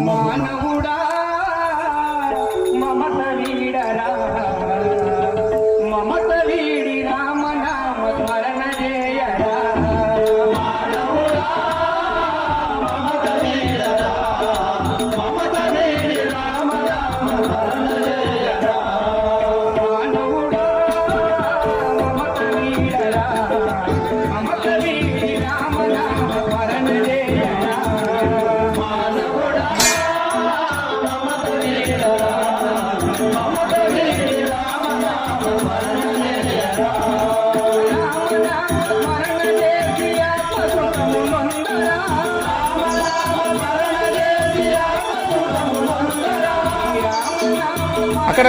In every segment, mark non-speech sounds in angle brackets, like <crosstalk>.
మానవుడా అక్కడ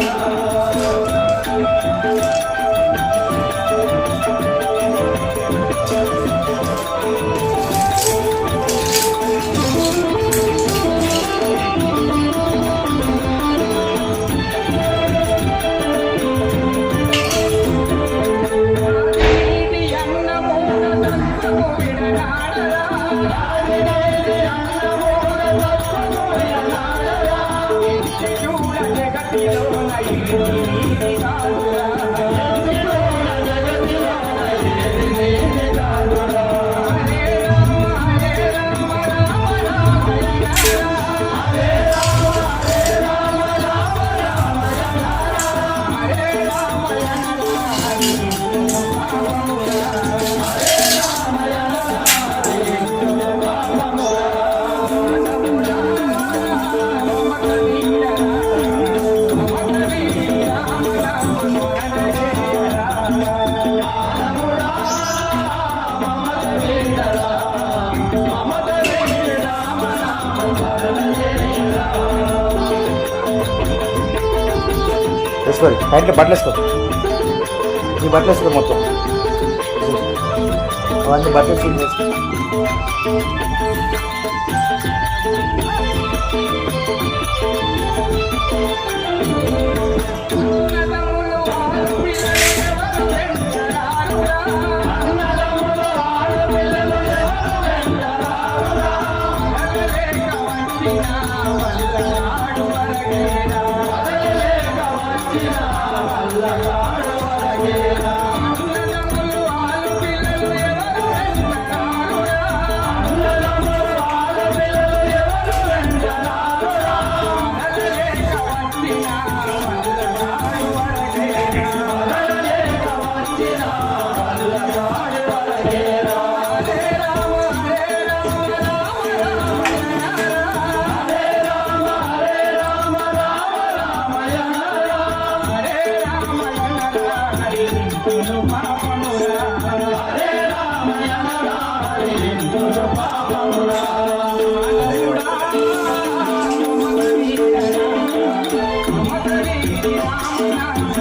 వేసుకోరు. ప్యాంట్లో బట్టలు వేసుకో ఈ బట్టలు వేసుకో మొత్తం. అవన్నీ బట్టలు వేసుకుని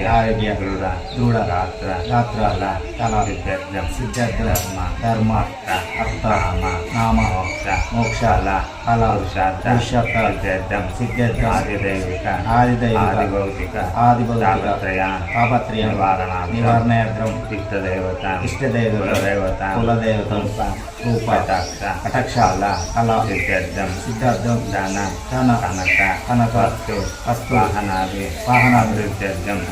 ಯಾಯಜ್ಞಗಳ ದೂಢ ರಾತ್ರ ರಾತ್ರಲ ಕಲಾವಿ ಪ್ರಯತ್ನ ಸಿದ್ಧಾರ್ಥಧರ್ಮ ಧರ್ಮಾರ್ಥ ಅರ್ಥಾಮ ನಾಮ ಮೋಕ್ಷ ಮೋಕ್ಷಾಲ ಫಲಾವಿಷಾರ್ಥ ವಿಷಾರ್ಥ ವಿದ್ಯಾರ್ಥಂ ಸಿದ್ಧಾರ್ಥ ಆದಿದೈವಿಕ ಆದಿದೈವ ಆದಿಭೌತಿಕ ಆದಿಭೌತಾಪತ್ರಯ ಆಪತ್ರಯ ನಿವಾರಣ ದೇವತ ಇಷ್ಟದೇವತ ಇಷ್ಟದೇವ ದೇವತ ಕುಲದೇವತ ರೂಪಾಟಾಕ್ಷ ಕಟಕ್ಷಾಲ ಕಲಾ ಸಿದ್ಧಾರ್ಥಂ ಸಿದ್ಧಾರ್ಥಂ ಜ್ಞಾನ ಧನ ಕನಕ ಕನಕ ಅಸ್ತು ಅಸ್ತು ವಾಹನಾಭಿ ವಾಹನಾಭಿವೃದ್ಧಾರ್ಥಂ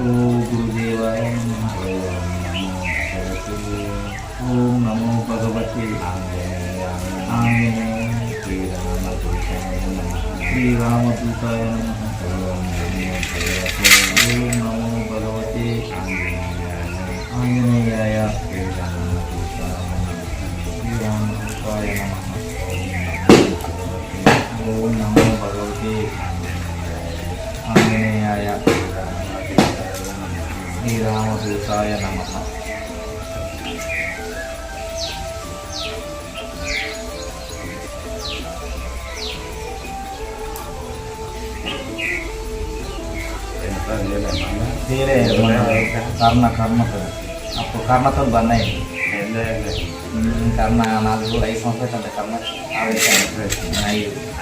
ఓ గురుదేవాయ నమ ఓం నమో భగవతే ఆంజనేయ శ్రీరామదూతాయ నమ ఓం నమో భగవతే ఆంజనేయాయ శ్రీరామదూతాయ నమ ఓం నమో భగవతే ఆంజనేయాయ శ్రీరామదూతాయ నమ తీరే కర్ణ కర్ణతో అప్పుడు కర్ణతో బంద్ అయింది ఉమ్, కర్ణ నాలుగు ఐదు సంవత్సరాలు అంటే కర్ణ ఐదు ఆ,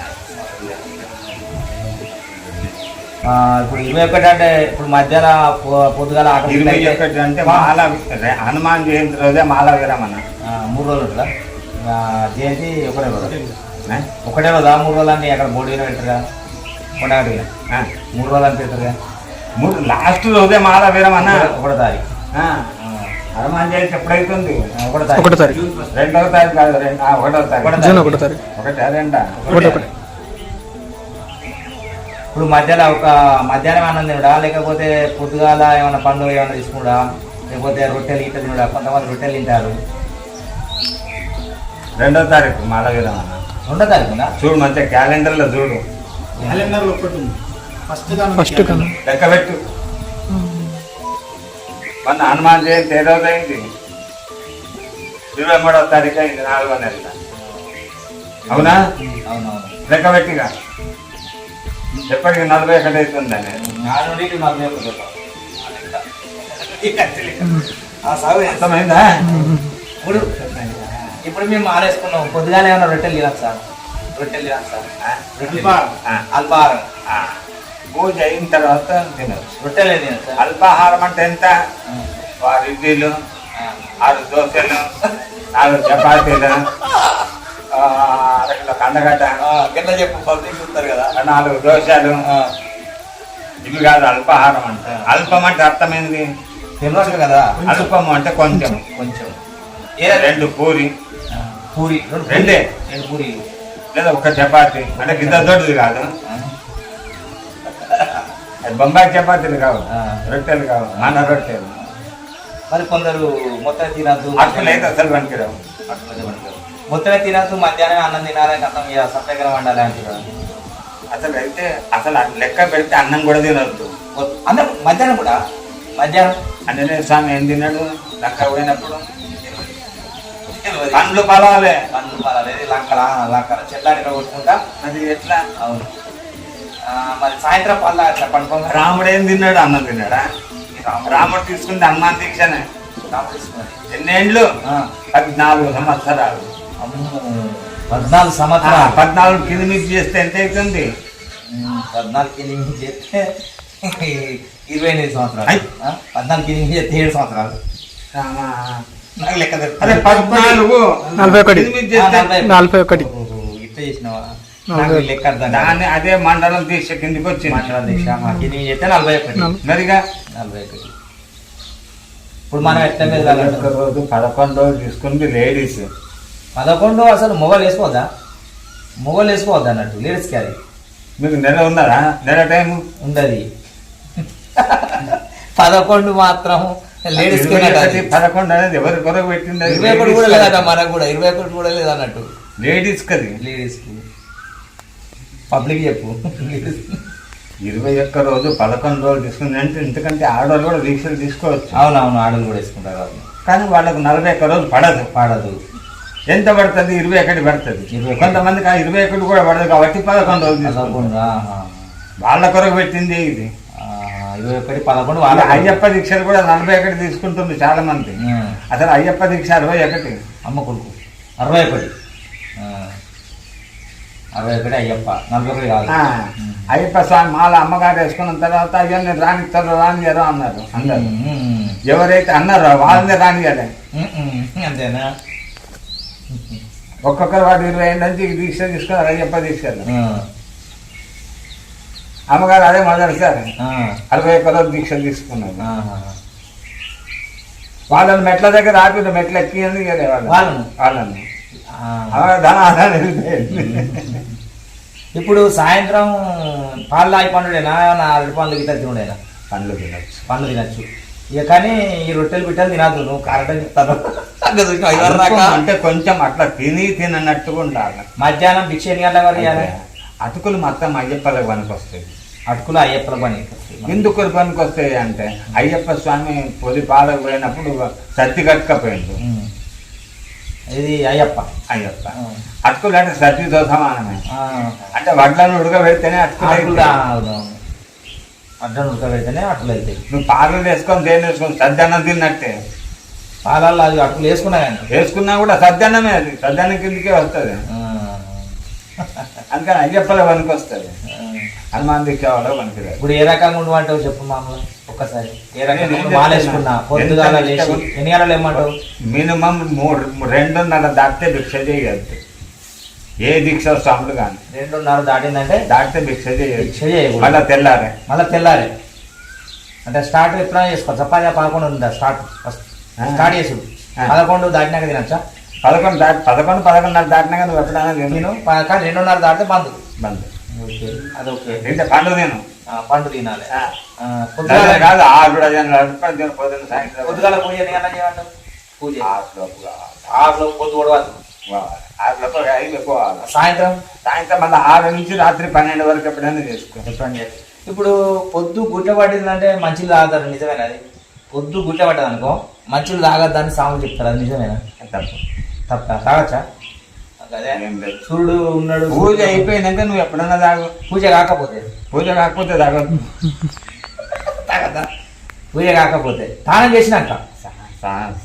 ఇప్పుడు ఇరవై ఒకటి అంటే ఇప్పుడు మధ్యాహ్న పొద్దుగాల ఆకలి ఇరవై ఒకటి అంటే మాల హనుమాన్ జయంతి రోజే మాల విరమణ ఆ, మూడు రోజులు ఉంటుందా? ఆ, జయంతి ఒకటే రోజు? ఒకటే రోజా. మూడు రోజులు అంటే అక్కడ బోర్డు పెట్టరుగా? కొండగట్టుగా ఆ. మూడు రోజులు అని పెడతారుగా మూడు లాస్ట్ రోజే మాల విరమణ ఒకటో తారీఖు. ఆ. హనుమాన్ జయంతి ఎప్పుడైతుంది? ఆ, ఒకటో తారీఖు. రెండవ తారీఖు. కాదు రెండు ఆ, ఒకటో తారీఖు. ఒకటో తారీఖు. ఒకటి రెండా? ఒకటి ఒకటి. ఇప్పుడు మధ్యాహ్నం ఒక మధ్యాహ్నం అన్నం తినడా? లేకపోతే పొద్దుగాల ఏమైనా పండుగ ఏమైనా తీసుకుడా లేకపోతే రొట్టెలు ఇట్లా తినడా? కొంతమంది రొట్టెలు తింటారు. రెండో తారీఖు మాల విరమణ రెండో తారీఖునా? చూడు మంచిగా క్యాలెండర్లో చూడు. క్యాలెండర్లో ఒకటి ఫస్ట్ ఫస్ట్ లెక్క పెట్టు మొన్న హనుమాన్ జయంతి ఏ రోజు అయింది? ఇరవై మూడవ తారీఖు అయింది నాలుగో నెల. అవునా? అవునవును. లెక్క పెట్టిగా ఎప్పటికి నలభై ఒకటి అవుతుందని నాలుగు ఇటు నలభై దూరం. ఆ సాగు ఎంత అర్థమైందా? ఇప్పుడు ఇప్పుడు మేము ఆలేసుకున్నాం పొద్దుగానే ఏమైనా రొట్టెలు తినచ్చు? సార్ రొట్టెలు తినచ్చు? సార్? రొట్టెలు అల్పాహారం. పూజ అయిన తర్వాత తినచ్చు. రొట్టెలు తినచ్చు? సార్ అల్పాహారం అంటే ఎంత? ఆరు ఇడ్లీలు ఆరు దోశలు నాలుగు చపాతీలు కందగడ్డ. ఎట్లా చెప్పు పబ్లిక్ చూస్తారు కదా. నాలుగు దోశలు. ఇవి కాదు అల్పాహారం అంటే. అల్పం అంటే అర్థమైంది తెలియదు కదా. అల్పం అంటే కొంచెం కొంచెం. ఏ? రెండు పూరి. పూరి. రెండు పూరి. రెండే. పూరీలు లేదా ఒక చపాతి. అంటే గిద్ద దొడ్డిది కాదు. అది బొంబాయి చపాతీలు కావు. రొట్టెలు కావు. మన రొట్టెలు. మరి కొందరు మొత్తం తినద్దు. అట్లు అయితే అసలు పనికిరావు. మొత్తమే తినద్దు మధ్యాహ్నం అన్నం తినాలి కథం ఇక సత్యాగ్రహం వండాలి అంటారు అసలు అయితే అసలు లెక్క పెడితే అన్నం కూడా తినొద్దు. అందరం మధ్యాహ్నం కూడా? మధ్యాహ్నం? అంజనేయ స్వామి ఏం తిన్నాడు? లెక్క పోయినప్పుడు పండ్లు పలాలే. పండ్లు పర్వాలేదు లంకల లంకల చెట్లాడి కొట్టుకుంటా? అది ఎట్లా? అవును. మరి సాయంత్రం పళ్ళ అట్లా పండుకోగా రాముడు ఏం తిన్నాడు? అన్నం తిన్నాడా? రాముడు. తీసుకుంది హనుమాన్ దీక్షనే. ఎన్నేండ్లు? పద్నాలుగు సంవత్సరాలు. పద్నాలుగు సంవత్సరాలు. పద్నాలుగు కిలోమీటర్ చేస్తే ఎంత అవుతుంది? పద్నాలుగు ఎనిమిది చేస్తే ఇరవై ఎనిమిది సంవత్సరాలు. పద్నాలుగు ఎనిమిది చేస్తే ఏడు సంవత్సరాలు. నాకు లెక్క అదే పద్నాలుగు నలభై ఒకటి. కిలోమీటర్ చేస్తే నలభై ఒకటి. ఇట్లా చేసినావా? నలభై నాకు ఒకటి. లెక్క అర్థం కాదు. దాన్ని అదే మండలం దీక్ష కిందికి వచ్చింది. మండల దీక్ష మాకు ఎనిమిది చేస్తే నలభై ఒకటి. మరిగా నలభై ఒకటి. ఇప్పుడు మనం ఎట్లా రోజు పదకొండు తీసుకుంది లేడీస్. పదకొండు అసలు మొగలు వేసుకోవద్దా? మొగలు వేసుకోవద్దా అన్నట్టు లేడీస్కి అది. మీకు నెల ఉన్నదా నెల టైం ఉండదు. పదకొండు మాత్రం లేడీస్కి పదకొండు అనేది ఎవరి కొరకు పెట్టింది? అది ఇరవై ఒకటి కూడా లేదట కదా. మనకు కూడా ఇరవై ఒకటి కూడా లేదన్నట్టు లేడీస్ కది లేడీస్కి. పబ్లిక్ చెప్పు. ఇరవై ఒక్క రోజు పదకొండు రోజులు తీసుకుంది అంటే ఎందుకంటే ఆడవాళ్ళు కూడా దీక్షలు తీసుకోవచ్చు. అవునవును ఆడలు కూడా వేసుకుంటారు అవును. కానీ వాళ్ళకు నలభై ఒక్క రోజు పడదు. పాడదు. ఎంత పడుతుంది? ఇరవై ఒకటి పడుతుంది. కొంతమందికి ఆ ఇరవై ఒకటి కూడా పడదు కాబట్టి పదకొండు రోజులు. వాళ్ళ కొరకు పెట్టింది ఇది. ఇరవై ఒకటి పదకొండు వాళ్ళ అయ్యప్ప దీక్షలు కూడా నలభై ఒకటి తీసుకుంటుంది చాలా మంది. అసలు అయ్యప్ప దీక్ష అరవై ఒకటి. అమ్మ కొడుకు. అరవై ఒకటి. అరవై ఒకటి అయ్యప్ప. నలభై ఒకటి కాదు. అయ్యప్ప స్వామి మాల అమ్మగారు వేసుకున్న తర్వాత అయ్యో నేను రానిస్తారు రానియరు అన్నారు అందరు. ఎవరైతే అన్నారో వాళ్ళని రానియాలి ఉమ్, అంతేనా? ఒక్కొక్కరు వాడు ఇరవై ఏళ్ళ నుంచి దీక్ష తీసుకున్నారు అయ్యప్ప దీక్షలు. ఆ, అమ్మగారు అదే మొదటిసారి ఆ, అరవై ఒక్క రోజు దీక్ష తీసుకున్నారు. వాళ్ళని మెట్ల దగ్గర ఆపి మెట్లు ఎక్కి వాళ్ళు వాళ్ళను? ఇప్పుడు సాయంత్రం పాలు తాగి పండుడేనా? ఏమన్నా అరటి పండ్లు గిట్ట తినుడేనా? పండ్లు తినచ్చు. పండ్లు తినచ్చు. ఇక కానీ ఈ రొట్టెలు బిట్టలు తినద్దు నువ్వు కరెక్ట్ చెప్తాను. అంటే కొంచెం అట్లా తిని తినట్టుగా ఉండాలి. మధ్యాహ్నం భిక్ష ఎన్ని గంటల వరకు అటుకులు మొత్తం అయ్యప్పలకు పనికి వస్తాయి. అటుకులు అయ్యప్పల పని ఎందుకు పనికి వస్తాయి అంటే అయ్యప్ప స్వామి పొలి పాలకు పోయినప్పుడు సర్ది కట్టుకపోయిండు. ఉమ్. ఇది అయ్యప్ప. అయ్యప్ప. అటుకులు అంటే సర్దితో సమానమే. అంటే వడ్లను ఉడకబెడితేనే అటుకులు అడ్డం ఉడకబెడితేనే అటుకులు అవుతాయి నువ్వు పాలు వేసుకొని దేని వేసుకొని సద్దన్నం తిన్నట్టే. పాలల్లో అది అటుకులు వేసుకున్నా కానీ. వేసుకున్నా కూడా సద్దన్నమే అది. సద్దన్నం కిందకే వస్తుంది. అందుకని అయ్యప్పల పనికి వస్తుంది. హనుమాన్ దీక్ష వాళ్ళ పనికి. ఇప్పుడు ఏ రకంగా ఉండమంటావు చెప్పు మామూలు ఒక్కసారి. ఏ రకంగా పొద్దుగాల లేచి? ఎన్ని గంటలు ఏమంటావు మినిమం మూడు రెండున్నర దాటితే భిక్ష చేయగలుగుతాయి. ఏ దీక్ష స్వాములు కానీ రెండున్నర దాటిందంటే దాటితే భిక్ష చేయదు భిక్ష చేయకూడదు. మళ్ళా తెల్లారే. మళ్ళీ తెల్లారి. అంటే స్టార్ట్ ఎప్పుడైనా చేసుకోవచ్చు చపాతి పదకొండు ఉందా స్టార్ట్. స్టార్ట్ చేసుడు. పదకొండు దాటినాక తినచ్చా? పదకొండు దాటి పదకొండు పదకొండున్నర దాటినాక నువ్వు ఎప్పుడైనా తిను నేను కానీ రెండున్నర దాటితే బంద్. బంద్. ఓకే. పండు ఆ, పండు తినాలి. పొద్దుగాల కాదు ఆరు పొద్దుగాల పూజ పూజ ఆరు లోపు కావాలి. ఆరులో పొద్దు పొడవాలి సాయంత్రం సాయంత్రం మళ్ళీ ఆరు నుంచి రాత్రి పన్నెండు వరకు ఎప్పుడైనా చేసుకో చెప్పండి ఇప్పుడు పొద్దు గుట్ట పట్టిందంటే మంచిలు తాగుతారు నిజమేనా అది? పొద్దు గుట్ట పట్టదు అనుకో మంచులు తాగద్దని సాములు చెప్తారు అది నిజమేనా? తప్పు. తప్ప? తాగచ్చా? అదే. సూర్యుడు ఉన్నాడు పూజ అయిపోయినాక నువ్వు ఎప్పుడన్నా తాగు. పూజ కాకపోతే. పూజ కాకపోతే తాగొద్దు. <laughs> తాగద్దా? పూజ కాకపోతే. స్నానం చేసినాక.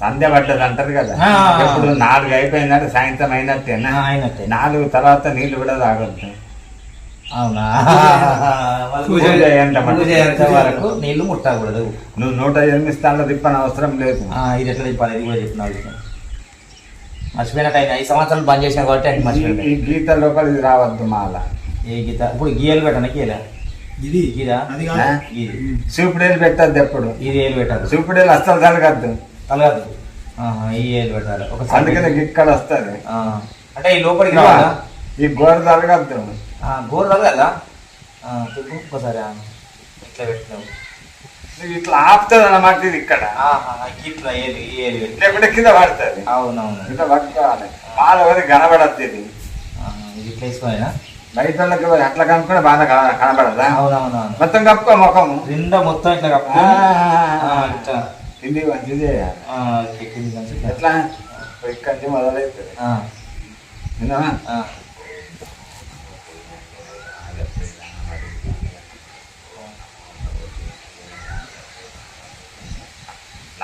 సంధ్య పడ్డది అంటారు కదా. ఆ. ఎప్పుడు నాలుగు అయిపోయిందంటే సాయంత్రం అయినట్టేనా ఆ, అయినట్టే. నాలుగు తర్వాత నీళ్ళు కూడా తాగొద్దు. అవునా? <laughs> వరకు నీళ్ళు ముట్టకూడదు. నువ్వు నూట ఎనిమిది స్థానాలు తిప్పని అవసరం లేదు. ఆ, ఇది ఎట్లా చెప్పాలి ఇది కూడా చెప్పిన మర్చిపోయినట్టు ఆయన ఐదు సంవత్సరాలు బంద్ చేసిన కాబట్టి ఆయన ఈ- మర్చిపోయింది ఈ గీత లోపలికి రావద్దు మాల. ఏ గీత? ఇప్పుడు గీయలు పెట్టనా? గీయలా? ఇది. గీరా అది ఆ? కాదు ఇది చూపుడేలు పెట్టద్దు ఎప్పుడు. ఇది ఏలు పెట్టాలి చూపుడేలు అస్సలు తలగద్దు తలగదు ఆహా, ఈ ఏలు పెట్టాలి. ఒక అందుకనే ఇక్కడ వస్తుంది. అంటే ఈ లోపలికి రావాలా? ఈ గోడ తలగద్దు ఆ, గోరు తలగదా? ఆ, చెప్పు ఒకసారి ఆ, ఇట్లా పెట్టినావు ఇట్లా ఆపుతుంది అన్నమాట ఇది ఇక్కడ. ఇట్లా ఏలు పెట్టు. లేకుంటే కింద పడుతుంది. అవునవును. ఇట్లా పట్టుకోవాలి. మాల ఎవరికి కనబడద్దు ఇది. ఇట్లా వేసుకోవాలా బయట వాళ్ళకి అట్లా కనుక్కుంటే బాగా కన- కనబడదా? అవునవునవును. మొత్తం కప్పుకో ముఖము. నిండా మొత్తం ఇట్లా ఆ, ఇది మంచిదే ఇట్లా. ఎట్లా? ఇక్కడి మొదలవుతుంది ఆ, విన్నావా?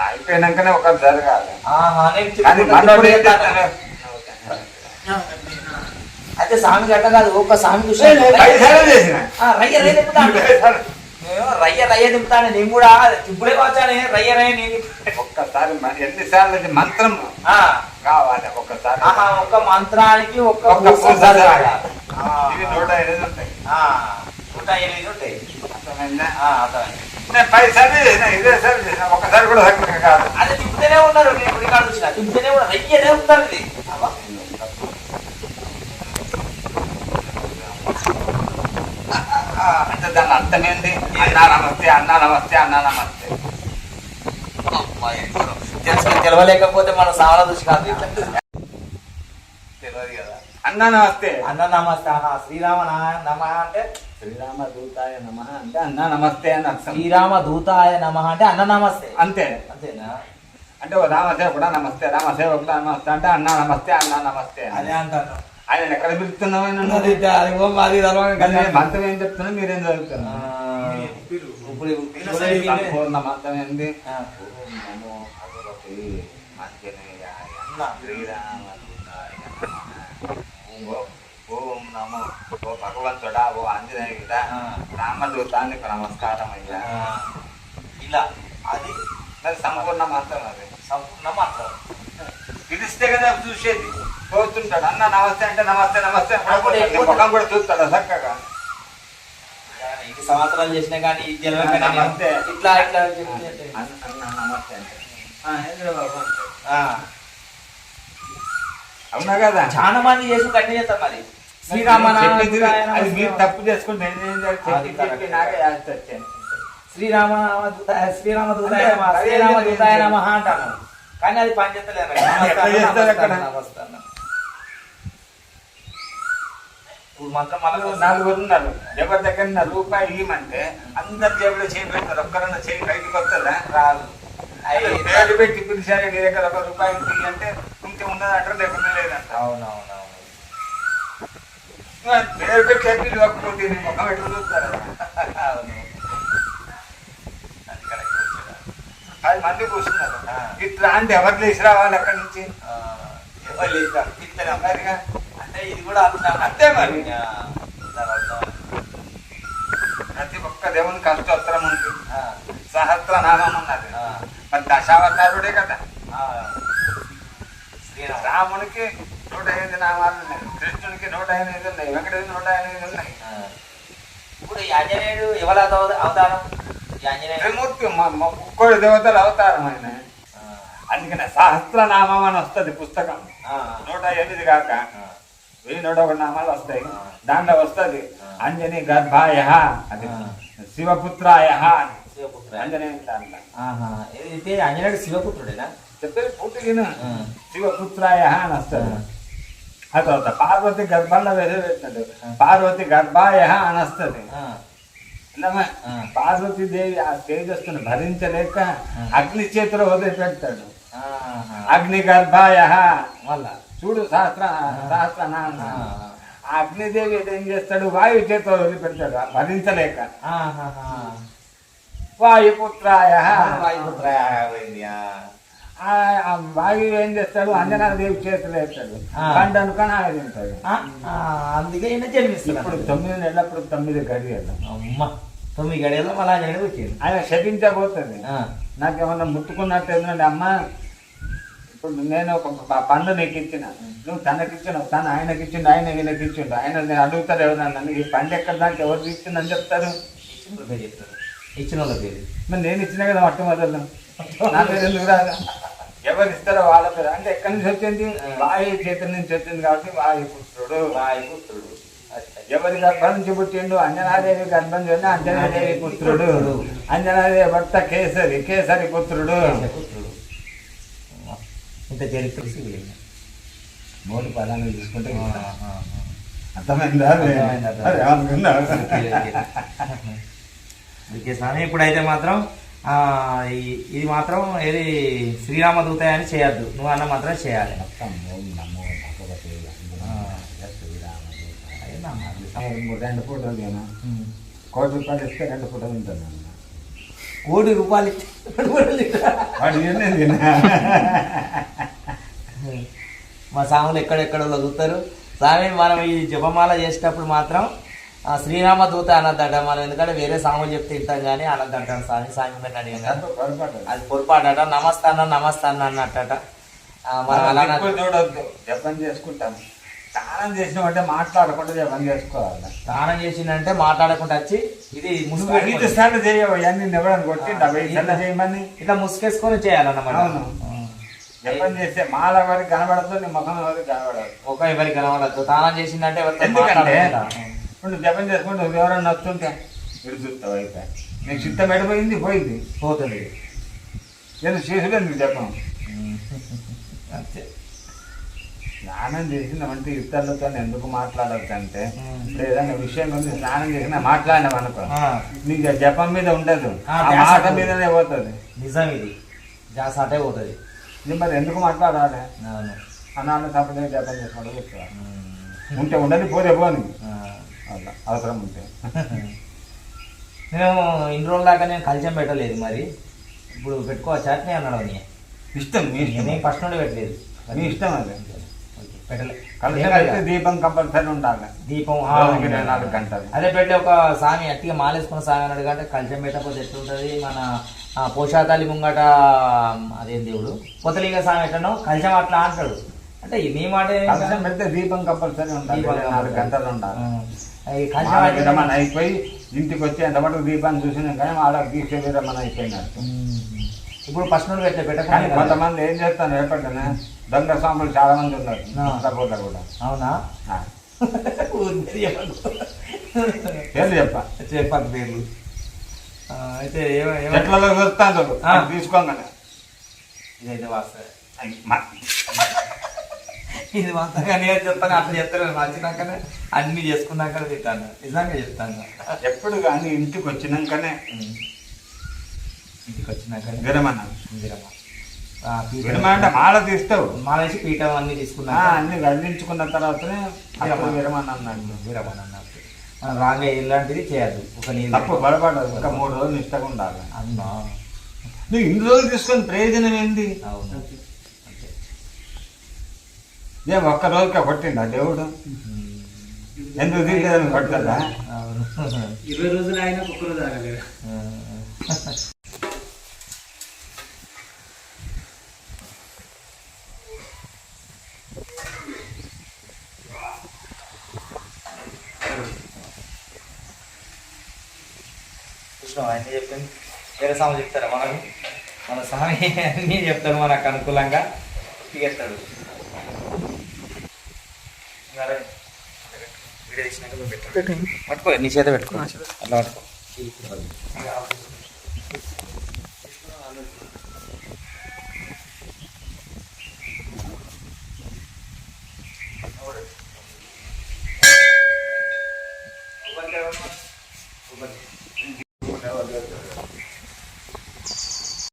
అయిపోయినాకనే ఒక జరగాలి? అయితే స్వామి గట్ట కాదు ఒక స్వామి చూసి పైసలు చేసిన. ఆ, రయ్య రయ్య తిప్పుతాను నేను కూడా ఇప్పుడే వచ్చాను రయ్య రయ్య నేను. ఒక్కసారి ఎన్నిసార్లు మంత్రం ఆ, కావాలి ఒక్కసారి. ఒక్క మంత్రానికి ఒక్క నూట ఎనిమిది ఉంటాయి. నూట ఎనిమిది ఉంటాయి. నేను పైసలు చేసిన ఇదే సార్ చేసిన ఒక్కసారి కూడా తక్కువ కాదు. అదే తిప్పుతూనే ఉన్నారు నేను ఇప్పుడు చూసిన. తిప్పుతూనే ఉన్నారు రయ్యనే ఉంటారు ఇది. అంటే దాని అర్థం ఏంటి అన్నా నమస్తే అన్నా నమస్తే? అన్నా నమస్తే తెలుసు తెలవలేకపోతే మన సావన చూసి కాదు. తెలియదు కదా. అన్నా నమస్తే. అన్న నమస్తే ఆహా, శ్రీరామ నమ అంటే? శ్రీరామ దూతాయ నమ అంటే అన్నా నమస్తే అని అర్థం. శ్రీరామ దూతాయ నమ అంటే అన్న నమస్తే. అంతే. అంతేనా? అంటే ఓ రామసేవకుడా నమస్తే రామసేవకుడా నమస్తే అంటే అన్నా నమస్తే అన్నా నమస్తే. అదే అంటాను. ఆయన ఎక్కడ కళ్యాణం. మంత్రం ఏం చెప్తున్నా మీరేం ఆ, చదువుతున్నారు ఇప్పుడు మంత్రం ఏంది. ఓం నమో. ఓం- భగవంతుడా ఓ ఆంజనేయుడా. రామదూతానికి నమస్కారం అయ్యా ఇలా. అది అది సంపూర్ణ మంత్రం అది సంపూర్ణ మాత్రం పిలిస్తే కదా చూసేది. పోతుంటాడు. అన్న నమస్తే అంటే నమస్తే నమస్తే ముఖం కూడా చూస్తాడు చక్కగా? ఇన్ని సంవత్సరాలు చేసినా కానీ నమస్తే. ఇట్లా ఇట్లా అన్న నమస్తే అంటే. బాబు అవునా కదా? చాలా మంది చేసి కట్టి చేస్తారు మరి. శ్రీరామ చెప్పింది నామ అది మీరు తప్పు చేసుకుంటే నేను. నాకే వచ్చాను. శ్రీరామ శ్రీరామ దూతాయ శ్రీరామ? దూతాయ నమః అంటాను. కానీ అది పని చేస్తలేదు ఎట్లా చేస్తారు అక్కడ? ఇప్పుడు మాత్రం మళ్ళీ నాలుగు ఉన్నారు. ఎవరి దగ్గర రూపాయి ఇవ్వమంటే అందరి జేబులో చేయి పెడతారు. ఒక్కరన్నా చేయి బయటకు వస్తుందా? రాదు. పేరు పెట్టి పిలిచారు నీ దగ్గర ఒక రూపాయి ఉంది అంటే ఉంటే ఉన్నది అంటారు లేకపోతే లేదంట. అవునవునవును. పేరు పెట్టి చెప్పి ఇవ్వకపోతే నీ చూస్తారు? అవును. పది మంది కూర్చున్నారు. ఇట్లా అంటే ఎవరు లేచి రావాలి అక్కడి నుంచి? ఎవరు లేస్తారు ఇట్లనే అమ్మాయిగా అంటే ఇది కూడా అట్లా అంతే మరి. ప్రతి ఒక్క దేవుని కష్టోత్తరం ఉంది. ఆ, సహస్రనామం ఉన్నది. మరి దశావతారుడే కదా. రామునికి నూట ఎనిమిది నామాలు ఉన్నాయి. కృష్ణునికి నూట ఎనిమిది ఉన్నాయి. వెంకటేశ్వర నూట ఎనిమిది ఉన్నాయి. ఇప్పుడు ఆంజనేయుడు ఎవరు అవత- అవతారం? త్రిమూర్తి ముక్కోడి దేవతలు అవతారం ఆయన. అందుకనే సహస్రనామం అని వస్తుంది పుస్తకం. ఆ, నూట ఎనిమిది కాక వెయ్యి నూట ఒకటి నామాలు వస్తాయి. దాంట్లో వస్తుంది. అంజనీ గర్భాయ అది. శివపుత్రాయ అంజనేయ దాంట్లో ఆంజనేయుడు శివపుత్రుడేనా చెప్పేది పూర్తిగా. శివపుత్రాయ అని వస్తుంది ఆ. తర్వాత పార్వతి గర్భంలో ఆ. పార్వతి గర్భాయ అని వస్తుంది. పార్వతీదేవి ఆ తేజస్సును భరించలేక. అగ్ని చేతిలో వదిలిపెడతాడు. అగ్ని గర్భాయ మళ్ళా చూడు సహస్ర సహస్ర. ఆ. అగ్నిదేవి ఏం చేస్తాడు? వాయు చేతిలో వదిలిపెడతాడు. భరించలేక. వాయుపుత్రాయ. వాయుపుత్రయ వాయువు ఏం చేస్తాడు? అంజనాదేవి చేతిలో వేస్తాడు. ఆ. పంటను కానీ ఆయన తింటాడు అందుకే ఈయన జన్మిస్తున్నాడు. ఇప్పుడు తొమ్మిది నెలలప్పుడు తొమ్మిది గడియలు. అమ్మ తొమ్మిది గడియల్లో మళ్ళీ వచ్చింది ఆయన శపించబోతుంది నాకేమన్నా ముట్టుకున్నట్టు ఏంటంటే అమ్మ ఇప్పుడు నేను ఒక ప- పండు నీకు ఇచ్చిన. నువ్వు తనకిచ్చిన తను ఆయనకి ఇచ్చిండు ఆయన ఈయనకి ఇచ్చిండు. ఆయన నేను అడుగుతారు ఎవరన్నా ఈ పండు ఎక్కడ దానికి ఎవరు ఇచ్చిందని చెప్తారు? ఇచ్చిన చెప్తారు. ఇచ్చిన వాళ్ళ పేరు. మరి నేను ఇచ్చిన కదా మొట్టమొదలు? నా పేరు ఎందుకు రాదు? ఎవరు ఇస్తారో వాళ్ళ పేరు. అంటే ఎక్కడి నుంచి వచ్చింది? వాయు చేతుల నుంచి వచ్చింది కాబట్టి వాయుపుత్రుడు వాయుపుత్రుడు అచ్చా. ఎవరి గర్భం నుంచి పుట్టిండు అంజనాదేవి గర్భం నుంచి అంజనాదేవి పుత్రుడు. అంజనాదేవి భర్త కేసరి కేసరి పుత్రుడు. పుత్రుడు. ఇంత చరిత్ర తెలిసి మూడు పదాలు తీసుకుంటే. అర్థమైందా? ఓకే స్వామి ఇప్పుడైతే మాత్రం ఇది మాత్రం ఏది శ్రీరామ దూతాయ అని చేయొద్దు. నువ్వు అన్న మాత్రం చేయాలి. రెండు ఫోటోలు. కోటి రూపాయలు ఇస్తే రెండు ఫోటోలు ఉంటాను. కోటి రూపాయలు మా సాములు ఎక్కడెక్కడ చూస్తారు. స్వామి మనం ఈ జపమాల చేసేటప్పుడు మాత్రం శ్రీరామ దూత అనద్దట. మనం ఎందుకంటే వేరే సాములు చెప్తే ఇస్తాం కానీ అనద్దట స్వామి స్వామి కదా. పొరపాటు అది పొరపాటట. నమస్తాన్న నమస్తాన్న అన్నట్టట. మనం అలా జపం చేసుకుంటాం. స్నానం చేసినామంటే మాట్లాడకుండా జపం చేసుకోవాలి. స్నానం చేసిందంటే మాట్లాడకుండా వచ్చి ఇది ముసుగు సార్లు చేయవు? ఎవడని కొట్టి డెబ్బై చేయమని? ఇట్లా ముసుగేసుకొని చేయాలన్నమాట. అవును. జపం చేస్తే మాల వరకు కనబడదు నీ ముఖం వరకు కనబడదు. ఒక ఎవరికి కనబడద్దు? స్నానం చేసిందంటే ఎవరితో ఎందుకంటే. ఇప్పుడు జపం చేసుకుంటే నువ్వు ఎవరన్నా వస్తుంటే మీరు చూస్తావు అయితే? నీకు చిత్తం ఎడిపోయింది పోయింది? పోతుంది నేను చేసలేదు నీకు జపం అంతే స్నానం చేసినామంటే ఇతరులతో ఎందుకు అంటే ఉమ్. ఏదైనా విషయం గురించి స్నానం చేసినా మాట్లాడినాం అనుకో నీకు జపం మీద ఉండదు మాట. మీదనే పోతుంది. నిజం ఇది. జాస్ అటే పోతుంది. ఇది మరి ఎందుకు మాట్లాడాలి? అన్నాన్ని తప్పదే జపం చేసుకోవడం. ఉంటే ఉండదు పోతే పోని. అవసరం ఉంటే. <laughs> నేను ఇన్ని రోజుల దాకా నేను కలిచం పెట్టలేదు మరి. ఇప్పుడు పెట్టుకోవచ్చా? అట్నే అన్నాడు నీ ఇష్టం మీ ఇష్టం. నేను ఫస్ట్ నుండి పెట్టలేదు. మీ ఇష్టం అది. పెట్టలే కలిసి. దీపం కంపల్సరీ ఉండాలి. దీపం నాలుగు గంటలు. అదే పెట్టి ఒక స్వామి అట్టిగా మాలేసుకున్న స్వామి అన్నాడు కంటే కలిచం పెట్టకపోతే ఎట్లుంటుంది? మన పోషాతాలి ముంగట అదేం దేవుడు? పొతలింగ స్వామి ఎట్లనో కలిచం అట్లా అంటాడు. అంటే నీ మాట కలిసి. పెడితే దీపం కంపల్సరీ ఉండాలి. నాలుగు గంటలు ఉండాలి. విరమణ అయిపోయి ఇంటికి వచ్చి ఎంత మటుకు దీపాన్ని చూసినా కానీ ఆడ దీక్ష విరమణ అయిపోయినట్టు. ఇప్పుడు ఫస్ట్ నుండి పెట్టలే కానీ పెట్టకుండా కొంతమంది ఏం చేస్తాను రేపటిన దొంగ స్వాములు చాలా మంది ఉన్నారు. తప్పకుండా కూడా. అవునా. పేర్లు చెప్ప. చెప్పకు పేర్లు. అయితే చెట్లలో చూస్తాను ఆ. తీసుకోగానే. ఇదైతే మ- ఇది మాత్రంగా నేను చెప్తాను అట్లా చెప్తాను నచ్చినాకనే అన్ని చేసుకున్నాక తింటాను నిజంగా చెప్తాను. ఎప్పుడు కానీ ఇంటికి వచ్చినాకనే. ఇంటికి వచ్చినాకనే. విరమణ విరమ. అంటే మాల తీస్తావు. మానేసి పీఠం అన్ని ఆ, తీసుకున్నాక అన్ని గదిలించుకున్న తర్వాతనే విరమణ అన్నాడు. విరమణ అన్నట్టు మనం రాగా ఇలాంటిది చేయద్దు ఒక నీళ్ళు తప్పు బలపడదు ఇంకా మూడు రోజులు నిష్టగా ఉండాలి. అమ్మా. నువ్వు ఇన్ని రోజులు తీసుకొని ప్రయోజనం ఏంది. ఏం ఒక్క రోజుకే కొట్టిండా దేవుడు. ఎందుకు తీసేదని కొట్టదా ఇరవై రోజులు అయినా ఒక్క రోజు ఆగలేదు చూసినావా అన్నీ చెప్పింది వేరే స్వామి చెప్తారా? మనకు మన స్వామి అన్నీ చెప్తాడు మనకు అనుకూలంగా. తీస్తాడు పట్టుకో నీ చేత పెట్టుకో. అట్లా పట్టుకో.